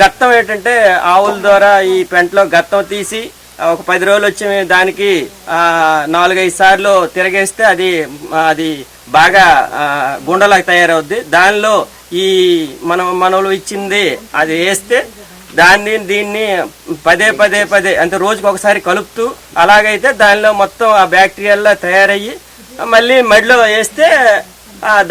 గత్తం ఏంటంటే ఆవుల ద్వారా ఈ పెంటలో గత్తం తీసి ఒక పది రోజులు వచ్చి దానికి నాలుగైదు సార్లు తిరగేస్తే అది అది బాగా ఆ, తయారవుద్ది. దానిలో ఈ మనం మనలో ఇచ్చింది అది వేస్తే దాన్ని దీన్ని పదే పదే పదే అంటే రోజుకి ఒకసారి కలుపుతూ అలాగైతే దానిలో మొత్తం ఆ బ్యాక్టీరియల్లా తయారయ్యి మళ్ళీ మడిలో వేస్తే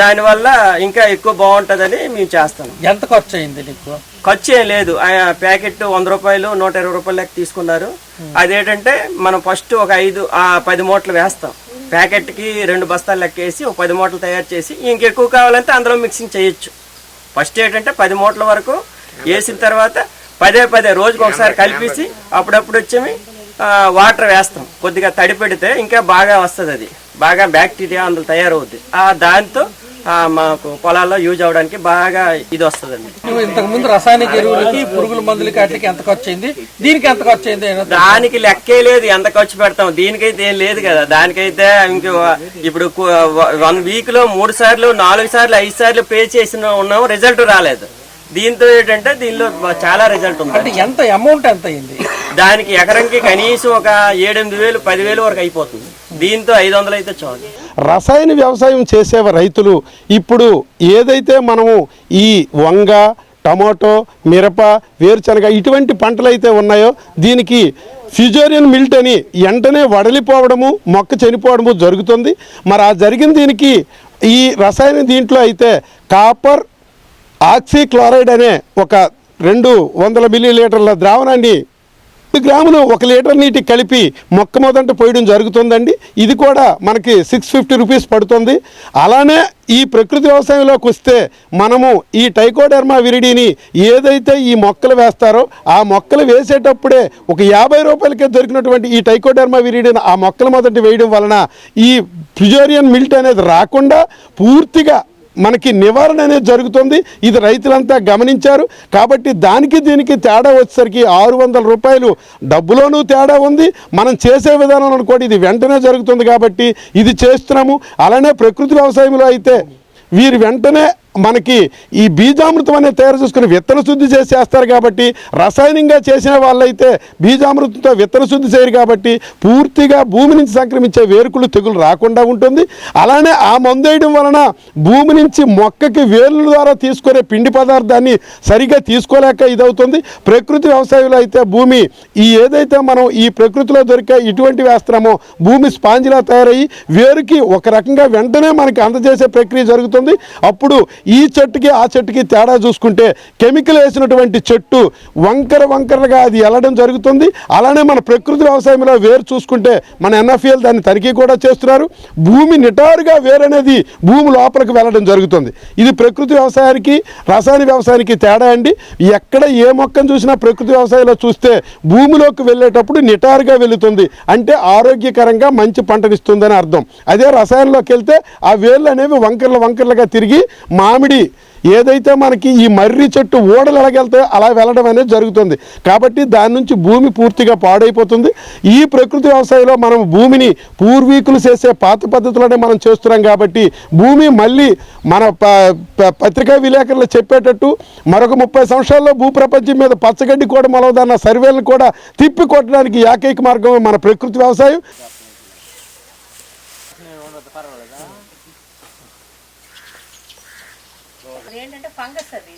దానివల్ల ఇంకా ఎక్కువ బాగుంటుందని మేము చేస్తాం. ఎంత ఖర్చు అయింది నీకు? ఖర్చు ఏం లేదు. ఆ ప్యాకెట్ వంద రూపాయలు నూట ఇరవై రూపాయలు లెక్క తీసుకున్నారు. అదేంటంటే మనం ఫస్ట్ ఒక ఐదు ఆ పది మూటలు వేస్తాం. ప్యాకెట్కి రెండు బస్తాలు లెక్క వేసి ఒక పది మూటలు తయారు చేసి ఇంకెక్కువ కావాలంటే అందులో మిక్సింగ్ చేయొచ్చు. ఫస్ట్ ఏంటంటే పది మూటల వరకు వేసిన తర్వాత పదే పదే రోజుకి ఒకసారి కలిపేసి అప్పుడప్పుడు వచ్చేమి ఆ, వాటర్ వేస్తాం. కొద్దిగా తడి పెడితే ఇంకా బాగా వస్తుంది అది. బాగా బ్యాక్టీరియా అందులో తయారవుద్ది. ఆ దాంతో ఆ, మాకు పొలాల్లో యూజ్ అవడానికి బాగా ఇది వస్తుందండి. ఇంతకు ముందు రసాయనిక ఎరువులకి పురుగుల మందులకి వాటికి ఎంత ఖర్చు అయింది? దీనికి ఎంత ఖర్చు అయింది? దానికి లెక్కే లేదు. ఎంత ఖర్చు పెడతాం? దీనికైతే ఏం లేదు కదా. దానికైతే ఇంక ఇప్పుడు వన్ వీక్లో మూడు సార్లు నాలుగు సార్లు ఐదు సార్లు పే చేసిన ఉన్నాం. రిజల్ట్ రాలేదు. దీంతో ఏంటంటే దీనిలో చాలా రిజల్ట్ ఉంది. అంటే ఎంత అమౌంట్ ఎంత అయింది? దానికి ఎకరంకి కనీసం ఒక ఏడెనిమిది వేలు పదివేలు వరకు అయిపోతుంది. దీంతో ఐదు వందలు అయితే చాలు. రసాయన వ్యవసాయం చేసే రైతులు ఇప్పుడు ఏదైతే మనము ఈ వంగ టమాటో మిరప వేరుశనగ ఇటువంటి పంటలు అయితే ఉన్నాయో దీనికి ఫ్యూజోరియన్ మిల్ట్ అని వెంటనే వడలిపోవడము మొక్క చనిపోవడము జరుగుతుంది. మరి ఆ జరిగిన దీనికి ఈ రసాయన దీంట్లో అయితే కాపర్ ఆక్సీక్లోరైడ్ అనే ఒక రెండు వందల మిల్లీలీటర్ల ద్రావణాన్ని గ్రాములు ఒక లీటర్ నీటి కలిపి మొక్క మొదట పోయడం జరుగుతుందండి. ఇది కూడా మనకి సిక్స్ ఫిఫ్టీ రూపీస్ పడుతుంది. అలానే ఈ ప్రకృతి వ్యవసాయంలోకి వస్తే మనము ఈ టైకోడెర్మా విరిడిని ఏదైతే ఈ మొక్కలు వేస్తారో ఆ మొక్కలు వేసేటప్పుడే ఒక యాభై రూపాయలకే దొరికినటువంటి ఈ టైకోడెర్మా విరిడిని ఆ మొక్కల మొదటి వేయడం వలన ఈ ఫ్యుజోరియన్ మిల్ట్ అనేది రాకుండా పూర్తిగా మనకి నివారణ అనేది జరుగుతుంది. ఇది రైతులంతా గమనించారు. కాబట్టి దానికి దీనికి తేడా వచ్చేసరికి ఆరు వందల రూపాయలు డబ్బులోనూ తేడా ఉంది. మనం చేసే విధానంలో కూడా ఇది వెంటనే జరుగుతుంది కాబట్టి ఇది చేస్తున్నాము. అలానే ప్రకృతి వ్యవసాయంలో అయితే వీరు వెంటనే మనకి ఈ బీజామృతం అనేది తయారు చేసుకుని విత్తన శుద్ధి చేసి చేస్తారు కాబట్టి రసాయనంగా చేసిన వాళ్ళైతే బీజామృతంతో విత్తన శుద్ధి చేయరు కాబట్టి పూర్తిగా భూమి నుంచి సంక్రమించే వేరుకులు తెగులు రాకుండా ఉంటుంది. అలానే ఆ మందు వేయడం వలన భూమి నుంచి మొక్కకి వేర్ల ద్వారా తీసుకునే పిండి పదార్థాన్ని సరిగా తీసుకోలేక ఇదవుతుంది. ప్రకృతి వ్యవసాయంలో అయితే భూమి ఈ ఏదైతే మనం ఈ ప్రకృతిలో దొరికే ఇటువంటి వేస్తున్నామో భూమి స్పాంజిలా తయారయ్యి వేరుకి ఒక రకంగా వెంటనే మనకి అందజేసే ప్రక్రియ జరుగుతుంది. అప్పుడు ఈ చెట్టుకి ఆ చెట్టుకి తేడా చూసుకుంటే కెమికల్ వేసినటువంటి చెట్టు వంకర వంకరగా అది వెళ్ళడం జరుగుతుంది. అలానే మన ప్రకృతి వ్యవసాయంలో వేరు చూసుకుంటే మన ఎన్ఎఫ్ఎల్ దాన్ని తనిఖీ కూడా చేస్తున్నారు. భూమి నిటారుగా వేరు అనేది భూమి లోపలికి వెళ్ళడం జరుగుతుంది. ఇది ప్రకృతి వ్యవసాయానికి రసాయన వ్యవసాయానికి తేడా అండి. ఎక్కడ ఏ మొక్కను చూసినా ప్రకృతి వ్యవసాయంలో చూస్తే భూమిలోకి వెళ్ళేటప్పుడు నిటారుగా వెళుతుంది. అంటే ఆరోగ్యకరంగా మంచి పంటనిస్తుందని అర్థం. అదే రసాయనంలోకి వెళ్తే ఆ వేళ్ళు అనేవి వంకర్ల వంకర్లుగా తిరిగి మా కామెడీ ఏదైతే మనకి ఈ మర్రి చెట్టు ఓడలు ఎలాగెళ్తాయో అలా వెళ్ళడం అనేది జరుగుతుంది. కాబట్టి దాని నుంచి భూమి పూర్తిగా పాడైపోతుంది. ఈ ప్రకృతి వ్యవసాయంలో మనం భూమిని పూర్వీకులు చేసే పాత పద్ధతిలోనే మనం చేస్తున్నాం కాబట్టి భూమి మళ్ళీ మన ప- పత్రికా విలేకరులు చెప్పేటట్టు మరొక ముప్పై సంవత్సరాల్లో భూప్రపంచం మీద పచ్చగడ్డి కూడా మొలవదన్న సర్వేలను కూడా తిప్పి కొట్టడానికి ఏకైక మార్గమే మన ప్రకృతి వ్యవసాయం. ఏంటంటే ఫంగస్ అది.